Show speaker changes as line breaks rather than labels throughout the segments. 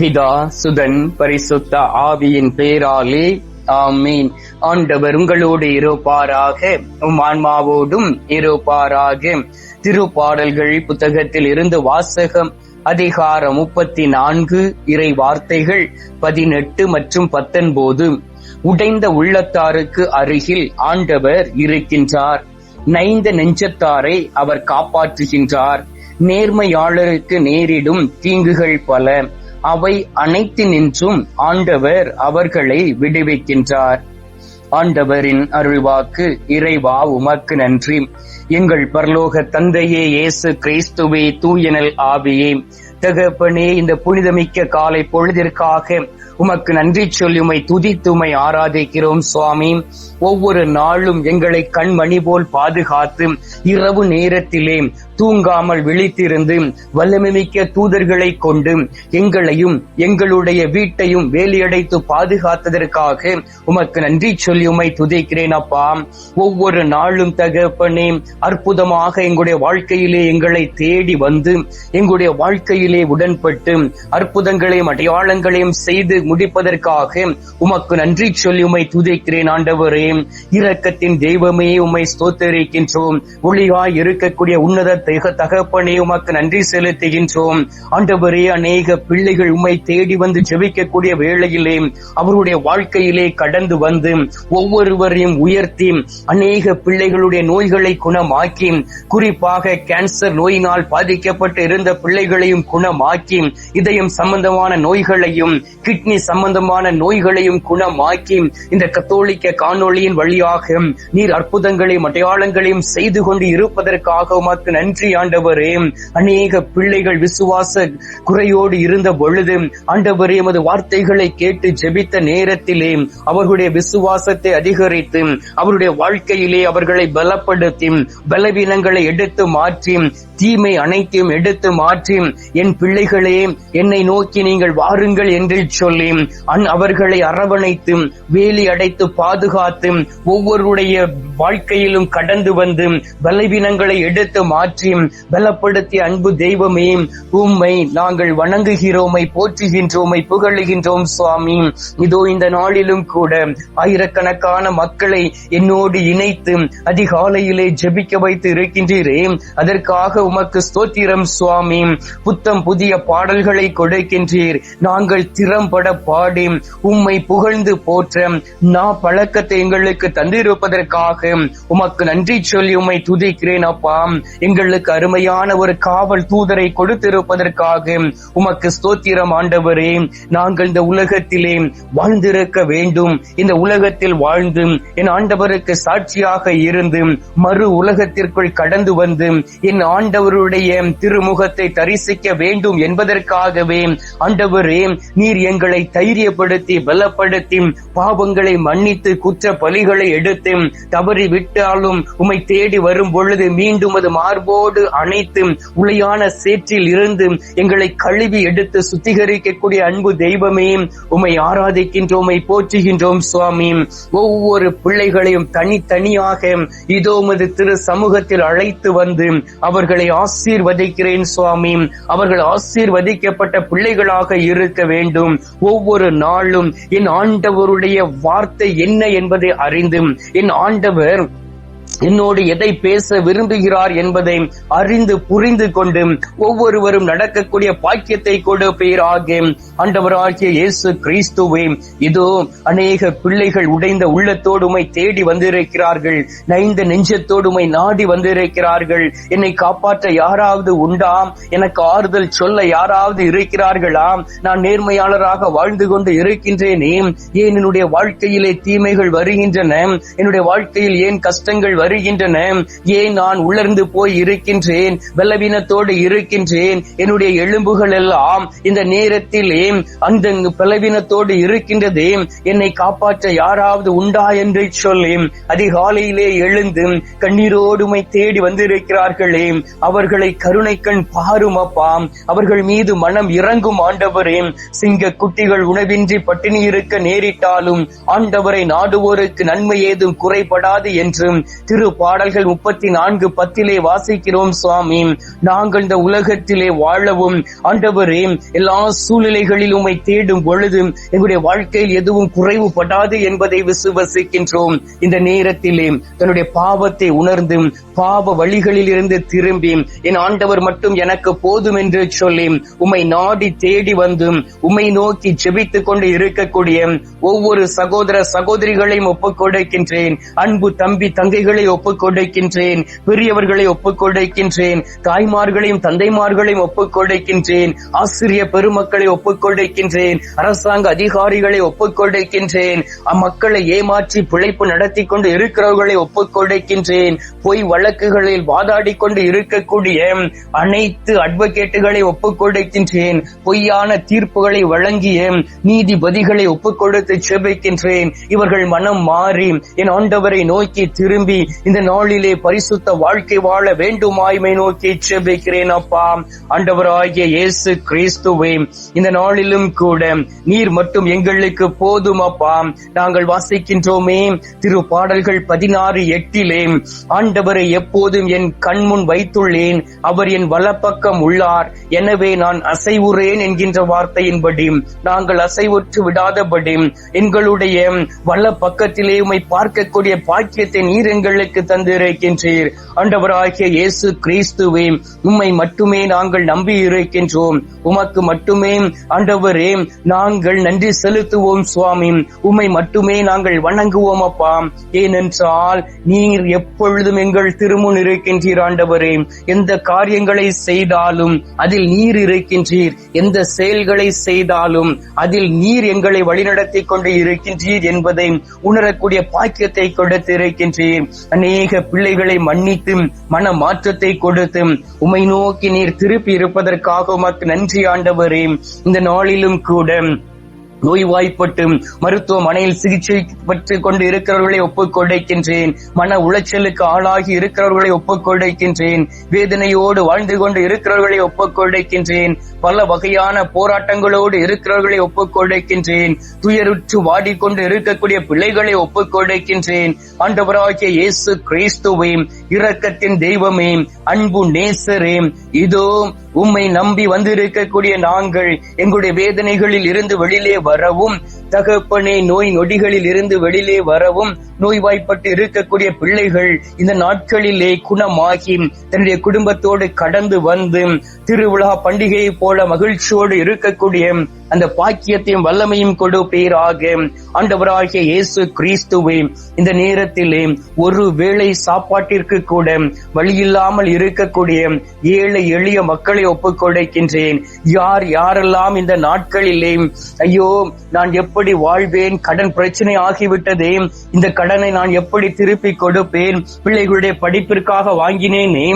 பிதா சுதன் பரிசுத்த ஆவியின் பேராலே ஆமீன். ஆண்டவர் உங்களோடு இருப்பாராக உம் ஆன்மாவோடும் இருப்பாராக. திருப்பாடல்கள் புத்தகத்தில் இருந்து வாசகம் அதிகாரம் முப்பத்தி நான்கு இறை வார்த்தைகள் பதினெட்டு மற்றும் பத்தொன்பது. உடைந்த உள்ளத்தாருக்கு அருகில் ஆண்டவர் இருக்கின்றார். நைந்த நெஞ்சத்தாரை அவர் காப்பாற்றுகின்றார். நேர்மையாளருக்கு நேரிடும் தீங்குகள் பல. அவை அனைத்தினின்றும் ஆண்டவர் அவர்களை விடுவிக்கின்றார். ஆண்டவரின் அருள்வாக்கு இறைவா உமக்கு நன்றி. எங்கள் பரலோக தந்தையே இயேசு கிறிஸ்துவே தூயனல் ஆவியே. தகப்பனே இந்த புனிதமிக்க காலை பொழுதிற்காக உமக்கு நன்றி சொல்லி உமை துதித்து உமை ஆராதிக்கிறோம் சுவாமி. ஒவ்வொரு நாளும் எங்களை கண்மணி போல் பாதுகாத்து இரவு நேரத்திலே தூங்காமல் விழித்திருந்து வல்லமைமிக்க தூதர்களை கொண்டு எங்களையும் எங்களுடைய வீட்டையும் வேலியடைத்து பாதுகாத்ததற்காக உமக்கு நன்றி சொல்லி உமை துதிக்கிறேன் அப்பா. ஒவ்வொரு நாளும் தகப்பனே அற்புதமாக எங்களுடைய வாழ்க்கையிலே எங்களை தேடி வந்து எங்களுடைய வாழ்க்கையிலே உடன்பட்டு அற்புதங்களையும் அடையாளங்களையும் செய்து முடிப்பதற்காக உமக்கு நன்றி சொல்லி உமை துதிக்கிறேன் ஆண்டவரே. இரக்கத்தின் தெய்வமே உம்மை ஸ்தோத்தரிக்கின்றோம். ஒளியாய் இருக்கக்கூடிய உன்னத தெய்வ தகப்பனே உமக்கு நன்றி செலுத்துகின்றோம். ஆண்டவரே அநேக பிள்ளைகள் உம்மை தேடி வந்து ஜெபிக்கக்கூடிய வேளையிலே அவருடைய வாழ்க்கையிலே கடந்து வந்து ஒவ்வொருவரையும் உயர்த்தி அநேக பிள்ளைகளுடைய நோய்களை குணமாக்கி குறிப்பாக கேன்சர் நோயினால் பாதிக்கப்பட்டு இருந்த பிள்ளைகளையும் குணமாக்கி இதயம் சம்பந்தமான நோய்களையும் கிட்னி சம்பந்தமான நோய்களையும் குணமாக்கி இந்த கத்தோலிக்க காணொளியின் வழியாக நீர் அற்புதங்களையும் அடையாளங்களையும் செய்து கொண்டு இருப்பதற்காக உமக்கு நன்றி ஆண்டவரே. அநேக பிள்ளைகள் விசுவாச குறையோடு இருந்த பொழுது ஆண்டவரே எமது வார்த்தைகளை கேட்டு ஜெபித்த நேரத்திலே அவர்களுடைய விசுவாசத்தை அதிகரித்து அவருடைய வாழ்க்கையிலே அவர்களை பலப்படுத்தி பலவீனங்களை எடுத்து மாற்றி தீமை அனைத்தையும் எடுத்து மாற்றி என் பிள்ளைகளே என்னை நோக்கி நீங்கள் வாருங்கள் என்று சொல்லி அவர்களை அரவணைத்து வேலி அடைத்து பாதுகாத்து ஒவ்வொருடைய வாழ்க்கையிலும் கடந்து வந்து பலவீனங்களை எடுத்து மாற்றி பலப்படுத்திய அன்பு தெய்வமே உம்மை நாங்கள் வணங்குகிறோமை போற்றுகின்றோமை புகழுகின்றோம் சுவாமி. இதோ இந்த நாளிலும் கூட ஆயிரக்கணக்கான மக்களை என்னோடு இணைத்து அதிகாலையிலே ஜெபிக்க வைத்து இருக்கின்றீரே. அதற்காக உமக்கு ஸ்தோத்திரம் சுவாமி. புத்தம் புதிய பாடல்களை கொடுக்கின்றீர். நாங்கள் திறம்பட பாடி உம்மை புகழ்ந்து போற்ற நா பழக்கத்தை எங்களுக்கு தந்திருப்பதற்காக உமக்கு நன்றி சொல்லி உம்மை துதிக்கிறேன் அப்பா. எங்களுக்கு அருமையான ஒரு காவல் தூதரை கொடுத்திருப்பதற்காக உமக்கு ஸ்தோத்திரம் ஆண்டவரே. நாங்கள் இந்த உலகத்திலே வாழ்ந்திருக்க வேண்டும். இந்த உலகத்தில் வாழ்ந்து என் ஆண்டவருக்கு சாட்சியாக இருந்து மறு உலகத்திற்குள் கடந்து வந்து என் ஆண்டவருடைய திருமுகத்தை தரிசிக்க வேண்டும் என்பதற்காகவே ஆண்டவரே நீர் எங்களை தைரியப்படுத்தி பலப்படுத்தி பாவங்களை மன்னித்து குற்ற பலிகளை எடுத்து தவறு தவறி விட்டாலும் உமை தேடி வரும் பொழுது மீண்டும் அது மார்போடு அணைத்து உளையான சேற்றில் இருந்து எங்களை கழுவி எடுத்து சுத்திகரிக்கக்கூடிய அன்பு தெய்வமே உமை ஆராதிக்கின்றோம் உம்மை போற்றுகின்றோம் சுவாமி. ஒவ்வொரு பிள்ளைகளையும் தனித்தனியாக இதோ உமது திரு சமூகத்தில் அழைத்து வந்து அவர்களை ஆசீர்வதிக்கிறேன் சுவாமி. அவர்கள் ஆசீர்வதிக்கப்பட்ட பிள்ளைகளாக இருக்க வேண்டும். ஒவ்வொரு நாளும் என் ஆண்டவருடைய வார்த்தை என்ன என்பதை அறிந்து என் ஆண்டவர் ver என்னோடு எதை பேச விரும்புகிறார் என்பதை அறிந்து புரிந்து கொண்டு ஒவ்வொருவரும் நடக்கக்கூடிய பாக்கியத்தை கொடுப்பீராக ஆண்டவராகிய இயேசு கிறிஸ்துவே இதோ அநேக பிள்ளைகள் உடைந்த உள்ளத்தோடுமை தேடி வந்திருக்கிறார்கள். நைந்த நெஞ்சத்தோடுமை நாடி வந்திருக்கிறார்கள். என்னை காப்பாற்ற யாராவது உண்டா? எனக்கு ஆறுதல் சொல்ல யாராவது இருக்கிறார்களா? நான் நேர்மையாளராக வாழ்ந்து கொண்டு இருக்கின்றேனே. ஏன் என்னுடைய வாழ்க்கையிலே தீமைகள் வருகின்றன? என்னுடைய வாழ்க்கையில் ஏன் கஷ்டங்கள் வருகின்றன. ஏன் நான் உலர்ந்து போய் இருக்கின்றேன்? பலவீனத்தோடு இருக்கின்றேன். என்னுடைய எலும்புகள் எல்லாம் இந்த நேரத்திலே அந்த பலவீனத்தோடு இருக்கின்றதே. என்னை காப்பாற்ற யாராவது உண்டா என்று சொல்லி அதிகாலையிலே எழுந்து கண்ணீரோடுமை தேடி வந்திருக்கிறார்களே. அவர்களை கருணை கண் பாரும் அப்பா. அவர்கள் மீது மனம் இறங்கும் ஆண்டவரே. சிங்க குட்டிகள் உணவின்றி பட்டினி இருக்க நேரிட்டாலும் ஆண்டவரை நாடுவோருக்கு நன்மை ஏதும் குறைபடாது என்றும் திரு திரு பாடல்கள் முப்பத்தி நான்கு பத்திலே வாசிக்கிறோம் சுவாமி. நாங்கள் இந்த உலகத்திலே வாழவும் ஆண்டவரே எல்லா சூழ்நிலைகளில் உம்மை தேடும் பொழுது எங்களுடைய வாழ்க்கையில் எதுவும் குறைவுபடாது என்பதை விசுவசிக்கின்றோம். இந்த நேரத்திலே தன்னுடைய பாவத்தை உணர்ந்து பாவ வழிகளில் இருந்து திரும்பி என் ஆண்டவர் மட்டும் எனக்கு போதும் என்று சொல்லி உம்மை நாடி தேடி வந்து உம்மை நோக்கி ஜெபித்துக் கொண்டு இருக்கக்கூடிய ஒவ்வொரு சகோதர சகோதரிகளையும் ஒப்புக் கொடுக்கின்றேன் அன்பு தம்பி தங்கைகளை ஒப்புக் கொடுக்கின்றேன் பெரியவர்களை ஒப்புக் கொடுக்கின்றேன் தாய்மார்களையும் தந்தைமார்களையும் ஒப்புக் கொடுக்கின்றேன் ஆசிரிய பெருமக்களை ஒப்புக் கொடுக்கின்றேன் அரசாங்க அதிகாரிகளை ஒப்புக் கொடுக்கின்றேன் அம்மக்களை ஏமாற்றி பிழைப்பு நடத்தி கொண்டு இருக்கிறவர்களை ஒப்புக் கொடுக்கின்றேன் பொய் வழக்குகளில் வாதாடி கொண்டு இருக்கக்கூடிய அனைத்து அட்வொகேட்டுகளை ஒப்புக் கொடுக்கின்றேன் பொய்யான தீர்ப்புகளை வழங்கிய நீதிபதிகளை ஒப்புக் கொடுத்து செபிக்கின்றேன் இவர்கள் மனம் மாறி என் ஆண்டவரை நோக்கி திரும்பி இந்த நாளிலே பரிசுத்த வாழ்க்கை வாழ வேண்டுமாய்மை நோக்கி செபிக்கிறேன் அப்பா. ஆண்டவராகிய இயேசு கிறிஸ்துவே இந்த நாளிலும் கூட நீர் மட்டும் எங்களுக்கு போதும் அப்பா. நாங்கள் வாசிக்கின்றோமே திரு பாடல்கள் பதினாறு எட்டிலே ஆண்டவரை எப்போதும் என் கண்முன் வைத்துள்ளேன் அவர் என் வலப்பக்கம் உள்ளார். எனவே நான் அசைவுறேன் என்கின்ற வார்த்தையின்படி நாங்கள் அசைவுற்று விடாதபடி எங்களுடைய வல்ல பக்கத்திலே உமை பார்க்கக்கூடிய பாக்கியத்தை நீர் எங்களுக்கு எங்களுக்கு தந்திருக்கின்றீர். ஆண்டவராகிய இயேசு கிறிஸ்துவே உம்மை மட்டுமே நாங்கள் நம்பி இருக்கின்றோம். உமக்கு மட்டுமே ஆண்டவரே நாங்கள் நன்றி செலுத்துவோம் சுவாமி. உம்மை மட்டுமே நாங்கள் வணங்குவோம் அப்பா. ஏனென்றால் நீர் எப்பொழுதும் எங்கள் திருமுன் இருக்கின்றீர் ஆண்டவரே. எந்த காரியங்களை செய்தாலும் அதில் நீர் இருக்கின்றீர். எந்த செயல்களை செய்தாலும் அதில் நீர் எங்களை வழிநடத்தி கொண்டு இருக்கின்றீர் என்பதை உணரக்கூடிய பாக்கியத்தை கொடுத்திருக்கின்றீர். அநேக பிள்ளைகளை மன்னித்தும் மன மாற்றத்தை கொடுத்தும் உமை நோக்கி நீர் திருப்பி இருப்பதற்காக உமக்கு நன்றி ஆண்டவரே. இந்த நாளிலும் கூட நோய்வாய்ப்பட்டு மருத்துவமனையில் சிகிச்சை பெற்று கொண்டு இருக்கிறவர்களை ஒப்புக்கொடைக்கின்றேன் மன உளைச்சலுக்கு ஆளாகி இருக்கிறவர்களை ஒப்புக்கொடைக்கின்றேன் வேதனையோடு வாழ்ந்து கொண்டு இருக்கிறவர்களை ஒப்புக்கொடைக்கின்றேன் பல வகையான போராட்டங்களோடு இருக்கிறவர்களை ஒப்புக்கொடுக்கின்றேன் துயருற்று வாடிக்கொண்டு இருக்கக்கூடிய பிள்ளைகளை ஒப்புக்கொடுக்கின்றேன் ஆண்டவராகிய இயேசு கிறிஸ்துவே இரக்கத்தின் தெய்வமே அன்பு நேசரே இதோ உம்மை நம்பி வந்திருக்கக்கூடிய நாங்கள் எங்களுடைய வேதனைகளில் இருந்து வெளியிலே வரவும் தகப்பனே நோய் நொடிகளில் இருந்து வெளியிலே வரவும் நோய்வாய்ப்பட்டு இருக்கக்கூடிய பிள்ளைகள் இந்த நாட்களிலே குணமாகி தன்னுடைய குடும்பத்தோடு கடந்து வந்து திருவிழா பண்டிகையை போல மகிழ்ச்சியோடு இருக்கக்கூடிய அந்த பாக்கியத்தையும் வல்லமையும் கொடுப்பீராக ஆண்டவராகிய இயேசு கிறிஸ்துவே இந்த நேரத்திலே ஒரு வேளை சாப்பாட்டிற்கு கூட வழியில்லாமல் இருக்கக்கூடிய ஏழை எளிய மக்களை ஒப்புக் கொடுக்கின்றேன் யார் யாரெல்லாம் இந்த நாட்களிலே ஐயோ நான் எப்படி வாழ்வேன் கடன் பிரச்சனை ஆகிவிட்டதே இந்த கடனை நான் எப்படி திருப்பி கொடுப்பேன் பிள்ளைகளுடைய படிப்பிற்காக வாங்கினேனே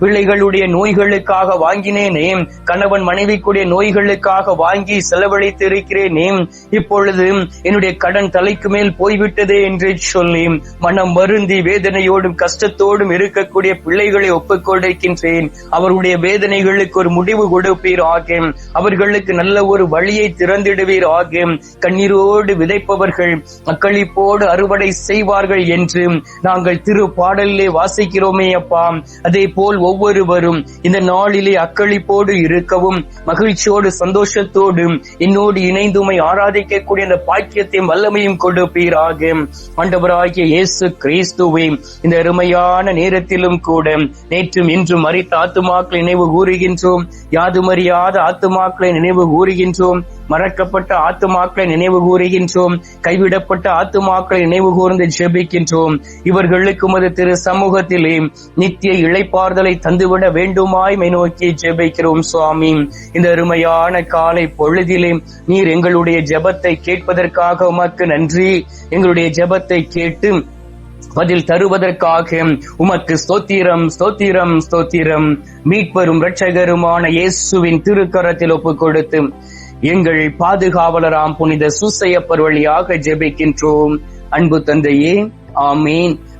பிள்ளைகளுடைய நோய்களுக்காக வாங்கினேனே கணவன் மனைவிக்குடைய நோய்களுக்காக வாங்கி செல செலவழித்து இருக்கிறேனே இப்பொழுது என்னுடைய கடன் தலைக்கு மேல் போய்விட்டதே என்று சொல்லி மனம் வருந்தி வேதனையோடும் கஷ்டத்தோடும் இருக்கக்கூடிய பிள்ளைகளை ஒப்புக்கொண்டிருக்கின்றேன் அவருடைய வேதனைகளுக்கு ஒரு முடிவு கொடுப்பீர் ஆகும் அவர்களுக்கு நல்ல ஒரு வழியை திறந்திடுவீர் ஆகும் கண்ணீரோடு விதைப்பவர்கள் அக்களிப்போடு அறுவடை செய்வார்கள் என்று நாங்கள் திரு பாடலிலே வாசிக்கிறோமே அப்பா. அதே போல் ஒவ்வொருவரும் இந்த நாளிலே அக்களிப்போடு இருக்கவும் மகிழ்ச்சியோடு சந்தோஷத்தோடும் என்னோடு இணைந்து உமை ஆராதிக்கக்கூடிய அந்த பாக்கியத்தையும் வல்லமையும் கொடுப்பீராக. ஆண்டவராகிய இயேசு கிறிஸ்துவை இந்த அருமையான நேரத்திலும் கூட நேற்றும் இன்றும் மறித்த ஆத்துமாக்களை நினைவு கூறுகின்றோம். யாதுமறியாத ஆத்துமாக்களை நினைவு கூறுகின்றோம். மறக்கப்பட்ட ஆத்துமாக்களை நினைவு கூறுகின்றோம். கைவிடப்பட்ட ஆத்துமாக்களை நினைவு கூர்ந்து ஜெபிக்கின்றோம். இவர்களுக்கு உமது திரு சமூகத்திலே நித்திய இழைப்பார்தலை தந்துவிட வேண்டுமாய் நோக்கி ஜெபிக்கிறோம் சுவாமி. இந்த அருமையான காலை பொழுதிலே நீர் எங்களுடைய ஜெபத்தை கேட்பதற்காக உமக்கு நன்றி. எங்களுடைய ஜெபத்தை கேட்டு பதில் தருவதற்காக உமக்கு ஸ்தோத்திரம் ஸ்தோத்திரம் ஸ்தோத்திரம். மீட்பரும் இரட்சகருமான இயேசுவின் திருக்கரத்தில் ஒப்பு கொடுத்து எங்கள் பாதுகாவலராம் புனித சூசையப்பர் வழியாக ஜெபிக்கின்றோம். அன்பு தந்தையே ஆமீன்.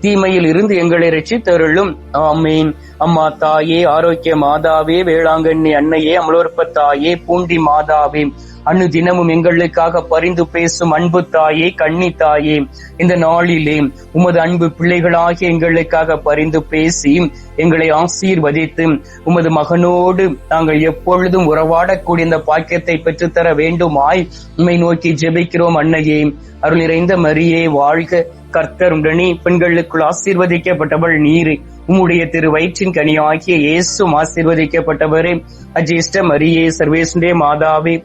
தீமையில் இருந்து எங்களை ரட்சித்தருளும். ஆமீன். அம்மா தாயே ஆரோக்கிய மாதாவே வேளாங்கண்ணி அன்னையே அமலோற்ப தாயே பூண்டி மாதாவே. அண்ணு தினமும் எங்களுக்காக பரிந்து பேசும் அன்பு தாயே கண்ணி தாயே இந்த நாளிலே உமது அன்பு பிள்ளைகளாகிய எங்களுக்காக பரிந்து பேசி எங்களை ஆசீர்வதித்து உமது மகனோடு நாங்கள் எப்பொழுதும் உறவாடக்கூடிய இந்த பாக்கியத்தை பெற்றுத்தர வேண்டுமாய் உம்மை நோக்கி ஜெபிக்கிறோம் அன்னையே. அருள் நிறைந்த மரியே வாழ்க. கர்த்தர் உடனே பெண்களுக்குள் ஆசீர்வதிக்கப்பட்டவள் நீரு. உம்முடைய திரு வயிற்றின் கனியாகிய இயேசும் ஆசீர்வதிக்கப்பட்டவரே. அஜேஷ்ட மரியே சர்வேசுடைய மாதாவே